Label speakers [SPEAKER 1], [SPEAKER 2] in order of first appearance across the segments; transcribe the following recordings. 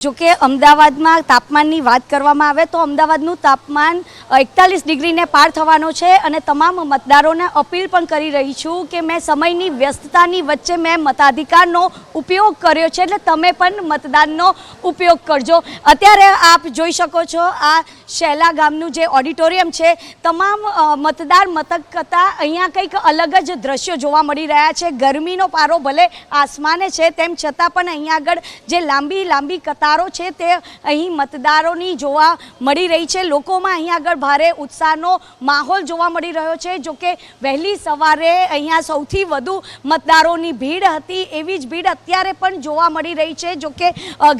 [SPEAKER 1] જોકે અમદાવાદમાં તાપમાનની વાત કરવામાં આવે તો અમદાવાદનું તાપમાન એકતાલીસ ડિગ્રીને પાર થવાનો છે અને તમામ મતદારોને અપીલ પણ કરી રહી છું કે મેં સમયની વ્યસ્તતાની વચ્ચે મેં મતાધિકારનો ઉપયોગ કર્યો છે એટલે તમે પણ મતદાનનો ઉપયોગ કરજો. અત્યારે આપ જોઈ શકો છો આ શેલા ગામનું જે ઓડિટોરિયમ છે, તમામ મતદાર મથક કરતાં અહીંયા કંઈક અલગ જ દ્રશ્યો જોવા મળી રહ્યા છે. ગરમીનો પારો ભલે આસમાને છે, તેમ છતાં પણ અહીંયા આગળ જે લાંબી લાંબી કતારો છે તે અહીં મતદારોની જોવા મળી રહી છે. લોકોમાં અહીંયા આગળ ભારે ઉત્સાહનો માહોલ જોવા મળી રહ્યો છે. જોકે વહેલી સવારે અહીંયા સૌથી વધુ મતદારોની ભીડ હતી, એવી જ ભીડ અત્યારે પણ જોવા મળી રહી છે. જોકે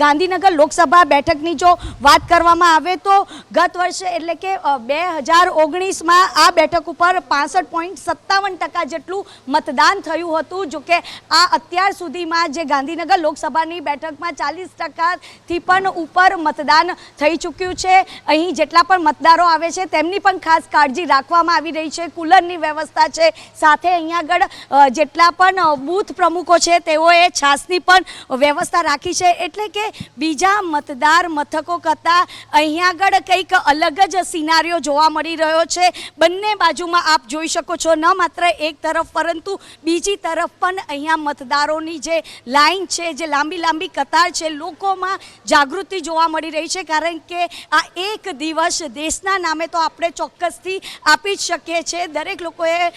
[SPEAKER 1] ગાંધીનગર લોકસભા બેઠકની જો વાત કરવામાં આવે તો ગત વર્ષે એટલે કે બે હજાર ઓગણીસમાં આ બેઠક ઉપર પાસઠ પોઈન્ટ સત્તાવન ટકા જેટલું મતદાન થયું હતું. જોકે આ અત્યાર સુધીમાં જે ગાંધીનગર લોકસભાની બેઠકમાં ચાલીસ ટકાથી પણ ઉપર મતદાન થઈ ચૂક્યું છે. અહીં જેટલા પણ મતદારો આવે છે. તેમની પણ ખાસ કાળજી રાખવામાં આવી રહી છે. કુલરની વ્યવસ્થા છે. સાથે અહીંયા આગળ જેટલા પણ બૂથ પ્રમુખો છે, તેઓએ છાસની પણ વ્યવસ્થા રાખી છે. એટલે કે બીજા મતદાર મથકો કરતાં અહીંયા આગળ કંઈક અલગ જ સિનારીઓ જોવા મળી રહ્યો છે. બંને બાજુમાં આપ જોઈ શકો છો. ન માત્ર એક તરફ, પરંતુ બીજી તરફ પણ અહીંયા મતદારોની જે લાઈન છે, જે લાંબી લાંબી કતાર છે, લોકોમાં જાગૃતિ જોવા મળી રહી છે. કારણ કે આ એક દિવસ દેશના નામે તો આપણે ચોક્કસથી આપી જ શકીએ છીએ. દરેક લોકોએ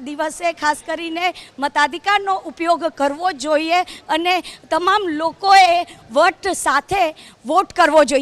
[SPEAKER 1] દિવસે ખાસ કરીને મતાધિકારનો ઉપયોગ કરવો જોઈએ અને તમામ લોકોએ વટ સાથે વોટ કરવો જોઈએ.